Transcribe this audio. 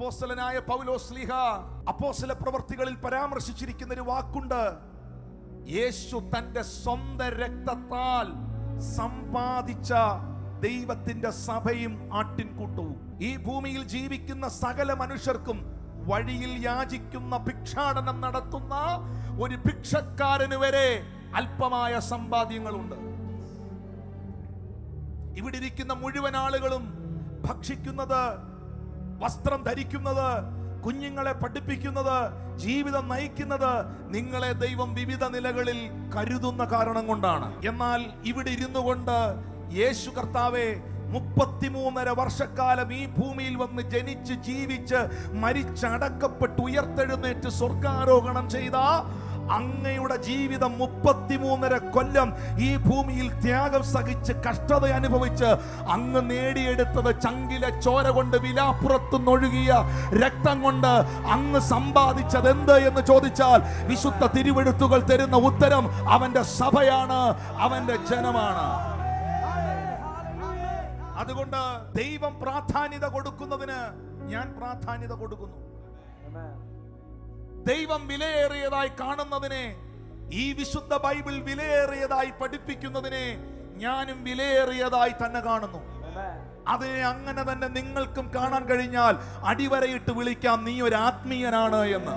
അപ്പോസ്തലനായ പൗലോസ്ലിഹ അപ്പോസ്തല പ്രവർത്തികളിൽ പരാമർശിച്ചിരിക്കുന്ന ഒരു വാക്കുണ്ട്. യേശു തന്റെ സ്വന്തം രക്തത്താൽ സമ്പാദിച്ച ദൈവത്തിന്റെ സഭയും ആട്ടിൻകൂട്ടവും ഈ ഭൂമിയിൽ ജീവിക്കുന്ന സകല മനുഷ്യർക്കും വഴിയിൽ യാചിക്കുന്ന ഭിക്ഷാടനം നടത്തുന്ന ഒരു ഭിക്ഷക്കാരന് വരെ അല്പമായ സമ്പാദ്യങ്ങളുണ്ട്. ഇവിടെ ഇരിക്കുന്ന മുഴുവൻ ആളുകളും ഭക്ഷിക്കുന്നത് വസ്ത്രം ധരിക്കുന്നത് കുഞ്ഞുങ്ങളെ പഠിപ്പിക്കുന്നത് ജീവിതം നയിക്കുന്നത് നിങ്ങളെ ദൈവം വിവിധ നിലകളിൽ കരുതുന്ന കാരണം കൊണ്ടാണ്. എന്നാൽ ഇവിടെ ഇരുന്നു കൊണ്ട് യേശു കർത്താവെ മുപ്പത്തിമൂന്നര വർഷക്കാലം ഈ ഭൂമിയിൽ വന്ന് ജനിച്ച് ജീവിച്ച് മരിച്ചടക്കപ്പെട്ട് ഉയർത്തെഴുന്നേറ്റ് സ്വർഗാരോഹണം ചെയ്ത അങ്ങയുടെ ജീവിതം മുപ്പത്തിമൂന്നര കൊല്ലം ഈ ഭൂമിയിൽ ത്യാഗം സഹിച്ച് കഷ്ടത അനുഭവിച്ച് അങ്ങ് നേടിയെടുത്തത് ചങ്കിലെ ചോര കൊണ്ട് വിലാപ്പുറത്ത് നൊഴുകിയ രക്തം കൊണ്ട് അങ്ങ് സമ്പാദിച്ചത് എന്ത് എന്ന് ചോദിച്ചാൽ വിശുദ്ധ തിരുവെഴുത്തുകൾ തരുന്ന ഉത്തരം അവന്റെ സഭയാണ് അവന്റെ ജനമാണ്. അതുകൊണ്ട് ദൈവം പ്രാധാന്യത കൊടുക്കുന്നതിന് ഞാൻ പ്രാധാന്യത കൊടുക്കുന്നു. ദൈവം വിലയേറിയതായി കാണുന്നതിനെ ഈ വിശുദ്ധ ബൈബിൾ വിലയേറിയതായി പഠിപ്പിക്കുന്നതിനെ ഞാനും വിലയേറിയതായി തന്നെ കാണുന്നു. അതിനെ അങ്ങനെ തന്നെ നിങ്ങൾക്കും കാണാൻ കഴിഞ്ഞാൽ അടിവരയിട്ട് വിളിക്കാം. നീ ഒരു ആത്മീയനാണ് എന്ന്.